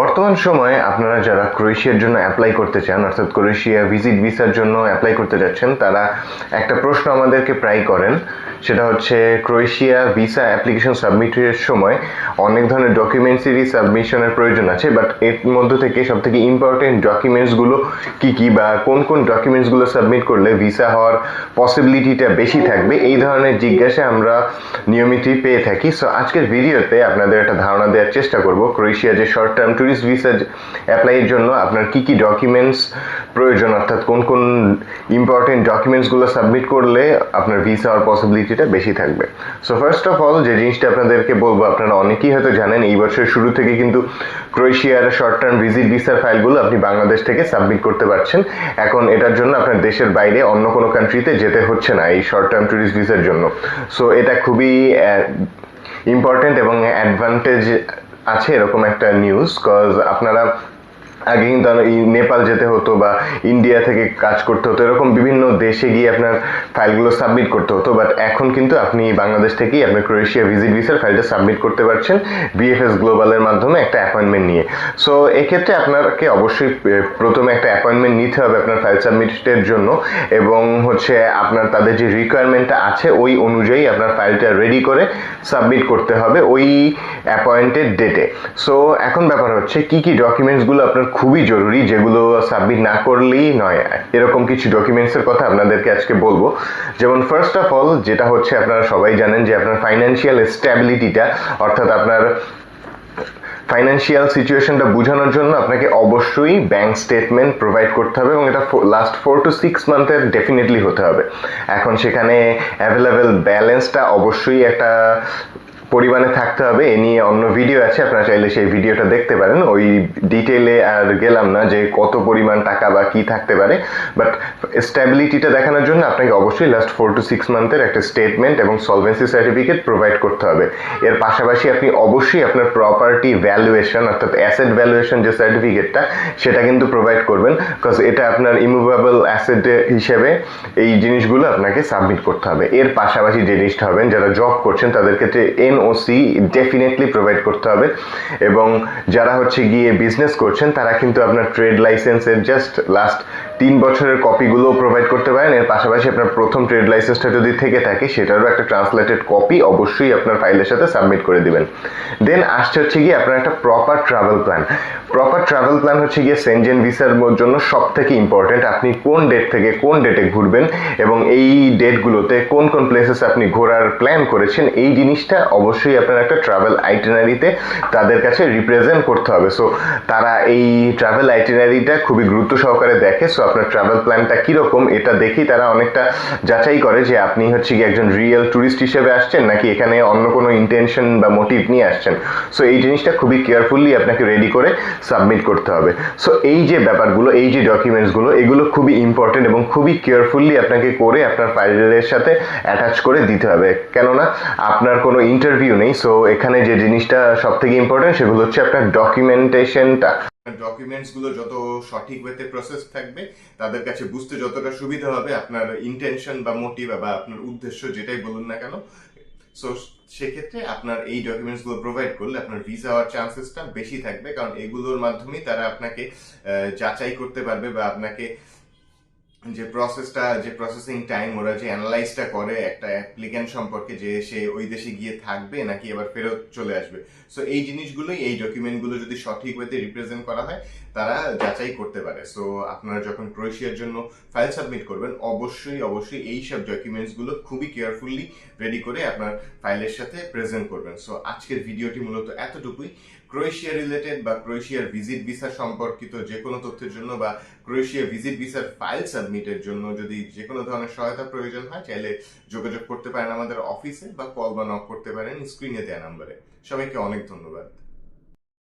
বর্তমান সময়ে আপনারা যারা ক্রোয়েশিয়ার জন্য অ্যাপ্লাই করতে চান, অর্থাৎ ক্রোয়েশিয়া ভিজিট ভিসার জন্য অ্যাপ্লাই করতে যাচ্ছেন, তারা একটা প্রশ্ন আমাদেরকে প্রায় করেন। সেটা হচ্ছে ক্রোয়েশিয়া ভিসা অ্যাপ্লিকেশন সাবমিটের সময় অনেক ধরনের ডকুমেন্টসেরই সাবমিশনের প্রয়োজন আছে বাট এর মধ্যে থেকে সব থেকে ইম্পর্টেন্ট ডকুমেন্টসগুলো কী কী বা কোন কোন ডকুমেন্টসগুলো সাবমিট করলে ভিসা হওয়ার পসিবিলিটিটা বেশি থাকবে, এই ধরনের জিজ্ঞাসা আমরা নিয়মিতই পেয়ে থাকি। সো আজকের ভিডিওতে আপনাদের একটা ধারণা দেওয়ার চেষ্টা করব, ক্রোয়েশিয়া যে শর্ট টার্ম ট্যুরিস্ট ভিসা অ্যাপ্লাইয়ের জন্য আপনার কি কি ডকুমেন্টস প্রয়োজন? অর্থাৎ কোন কোন ইম্পর্টেন্ট ডকুমেন্টসগুলো সাবমিট করলে আপনার ভিসা হওয়ার পসিবিলিটিটা বেশি থাকবে? সো ফার্স্ট অফ অল যে জিনিসটা আপনাদেরকে বলব, আপনারা অনেকেই হয়তো জানেন, এই বছরের শুরু থেকে কিন্তু ক্রোয়েশিয়ার শর্ট টার্ম ভিজিট ভিসার ফাইলগুলো আপনি বাংলাদেশ থেকে সাবমিট করতে পারছেন। এখন এটার জন্য আপনার দেশের বাইরে অন্য কোনো কান্ট্রিতে যেতে হচ্ছে না, এই শর্ট টার্ম ট্যুরিস্ট ভিসার জন্য। সো এটা খুবই ইম্পর্টেন্ট এবং অ্যাডভান্টেজ আছে এরকম একটা নিউজ কজ আপনারা আগে কিন্তু এই নেপাল যেতে হতো বা ইন্ডিয়া থেকে কাজ করতে হতো, এরকম বিভিন্ন দেশে গিয়ে আপনার ফাইলগুলো সাবমিট করতে হতো বাট এখন কিন্তু আপনি বাংলাদেশ থেকেই আপনার ক্রোয়েশিয়া ভিজিট ভিসার ফাইলটা সাবমিট করতে পারছেন বিএফএস গ্লোবালের মাধ্যমে একটা অ্যাপয়েন্টমেন্ট নিয়ে। সো এক্ষেত্রে আপনাকে অবশ্যই প্রথমে একটা অ্যাপয়েন্টমেন্ট নিতে হবে আপনার ফাইল সাবমিটের জন্য এবং হচ্ছে আপনার তাদের যে রিকোয়ারমেন্টটা আছে, ওই অনুযায়ী আপনার ফাইলটা রেডি করে সাবমিট করতে হবে ওই অ্যাপয়েন্টেড ডেটে সো এখন ব্যাপার হচ্ছে কি কি ডকুমেন্টসগুলো আপনার খুবই জরুরি, যেগুলো সাবমিট না করলেই নয়। এরকম কিছু ডকুমেন্টসের কথা আপনাদেরকে আজকে বলব। যেমন ফার্স্ট অফ অল যেটা হচ্ছে আপনারা সবাই জানেন যে আপনার ফাইন্যান্সিয়াল স্ট্যাবিলিটিটা অর্থাৎ আপনার ফাইন্যান্সিয়াল সিচুয়েশনটা বোঝানোর জন্য আপনাকে অবশ্যই ব্যাংক স্টেটমেন্ট প্রোভাইড করতে হবে এবং এটা লাস্ট ফোর টু সিক্স মান্থের ডেফিনেটলি হতে হবে। এখন সেখানে অ্যাভেলেবেল ব্যালেন্সটা অবশ্যই একটা পরিমাণে থাকতে হবে, এ নিয়ে অন্য ভিডিও আছে, আপনারা চাইলে সেই ভিডিওটা দেখতে পারেন। ওই ডিটেলে আর গেলাম না যে কত পরিমাণ টাকা বা কি থাকতে পারে। বাট স্ট্যাবিলিটিটা দেখানোর জন্য আপনাকে অবশ্যই লাস্ট ফোর টু সিক্স মান্থের একটা স্টেটমেন্ট এবং সলভেন্সি সার্টিফিকেট প্রোভাইড করতে হবে। এর পাশাপাশি আপনি অবশ্যই আপনার প্রপার্টি ভ্যালুয়েশন অর্থাৎ অ্যাসেট ভ্যালুয়েশন যে সার্টিফিকেটটা সেটা কিন্তু প্রোভাইড করবেন। বিকজ এটা আপনার ইমুভেবল অ্যাসেট হিসেবে এই জিনিসগুলো আপনাকে সাবমিট করতে হবে। এর পাশাপাশি যে জিনিসটা হবেন, যারা জব করছেন, তাদের ক্ষেত্রে এনওসি ডেফিনেটলি প্রোভাইড করতে হবে। এবং যারা হচ্ছে গিয়ে বিজনেস করছেন, তারা কিন্তু আপনার ট্রেড লাইসেন্সের জাস্ট লাস্ট তিন বছরের কপিগুলোও প্রোভাইড করতে পারেন। এর পাশাপাশি আপনার প্রথম ট্রেড লাইসেন্সটা যদি থেকে থাকে, সেটারও একটা ট্রান্সলেটেড কপি অবশ্যই আপনার ফাইলের সাথে সাবমিট করে দিবেন। দেন আসছে হচ্ছে গিয়ে আপনার একটা proper travel plan proper travel plan হচ্ছে গিয়ে সেনজেন ভিসার জন্য সব থেকে ইম্পর্টেন্ট আপনি কোন ডেট থেকে কোন ডেটে ঘুরবেন এবং এই ডেটগুলোতে কোন কোন প্লেসেস আপনি ঘোরার প্ল্যান করেছেন, এই জিনিসটা অবশ্যই আপনার একটা ট্রাভেল আইটেনারিতে তাদের কাছে রিপ্রেজেন্ট করতে হবে। সো তারা এই ট্রাভেল আইটেনারিটা খুবই গুরুত্ব সহকারে দেখে সো আপনার ট্রাভেল প্ল্যানটা কীরকম এটা দেখেই তারা অনেকটা যাচাই করে যে আপনি হচ্ছে কি একজন রিয়েল ট্যুরিস্ট হিসেবে আসছেন নাকি এখানে অন্য কোনো ইন্টেনশন বা মোটিভ নিয়ে আসছেন। সো এই জিনিসটা খুবই কেয়ারফুলি আপনাকে রেডি করে সাবমিট করতে হবে। সো এই যে ব্যাপারগুলো, এই যে ডকুমেন্টসগুলো এগুলো খুবই ইম্পর্টেন্ট এবং খুবই কেয়ারফুলি আপনাকে করে আপনার ফাইলের সাথে অ্যাটাচ করে দিতে হবে। কেননা, আপনার কোনো ইন্টারভিউ নেই সো এখানে যে জিনিসটা সব থেকে ইম্পর্টেন্ট সেগুলো হচ্ছে আপনার ডকুমেন্টেশনটা ডকুমেন্টসগুলো যত সঠিক ওয়েতে প্রসেস থাকবে, তাদের কাছে বুঝতে যতটা সুবিধা হবে, আপনার ইন্টেনশন বা মোটিভ বা আপনার উদ্দেশ্য যেটাই বলুন না কেন সো সেক্ষেত্রে আপনার এই ডকুমেন্টসগুলো প্রোভাইড করলে আপনার ভিসা হওয়ার চান্সেসটা বেশি থাকবে, কারণ এগুলোর মাধ্যমেই তারা আপনাকে যাচাই করতে পারবে বা আপনাকে যে প্রসেসটা যে প্রসেসিং টাইম ওরা যে অ্যানালাইজটা করে একটা অ্যাপ্লিকেন্ট সম্পর্কে যে সে ওই দেশে গিয়ে থাকবে নাকি এবার ফেরত চলে আসবে। সো এই জিনিসগুলোই, এই ডকুমেন্টগুলো যদি সঠিক ওয়েতে রিপ্রেজেন্ট করা হয় তারা যাচাই করতে পারে। সো আপনারা যখন ক্রোয়েশিয়ার জন্য ফাইল সাবমিট করবেন, অবশ্যই অবশ্যই এই সব ডকুমেন্টসগুলো খুবই কেয়ারফুলি রেডি করে আপনার ফাইলের সাথে প্রেজেন্ট করবেন। সো আজকের ভিডিওটি মূলত এতটুকুই। ক্রোয়েশিয়া রিলেটেড বা ক্রোয়েশিয়ার ভিজিট ভিসা সম্পর্কিত যে কোনো তথ্যের জন্য বা ক্রোয়েশিয়া ভিজিট ভিসার ফাইল সাবমিটের জন্য যদি যে কোনো ধরনের সহায়তা প্রয়োজন হয়, চাইলে যোগাযোগ করতে পারেন আমাদের অফিসে বা কল বা নক করতে পারেন স্ক্রিনে দেওয়া নাম্বারে। সবাইকে অনেক ধন্যবাদ।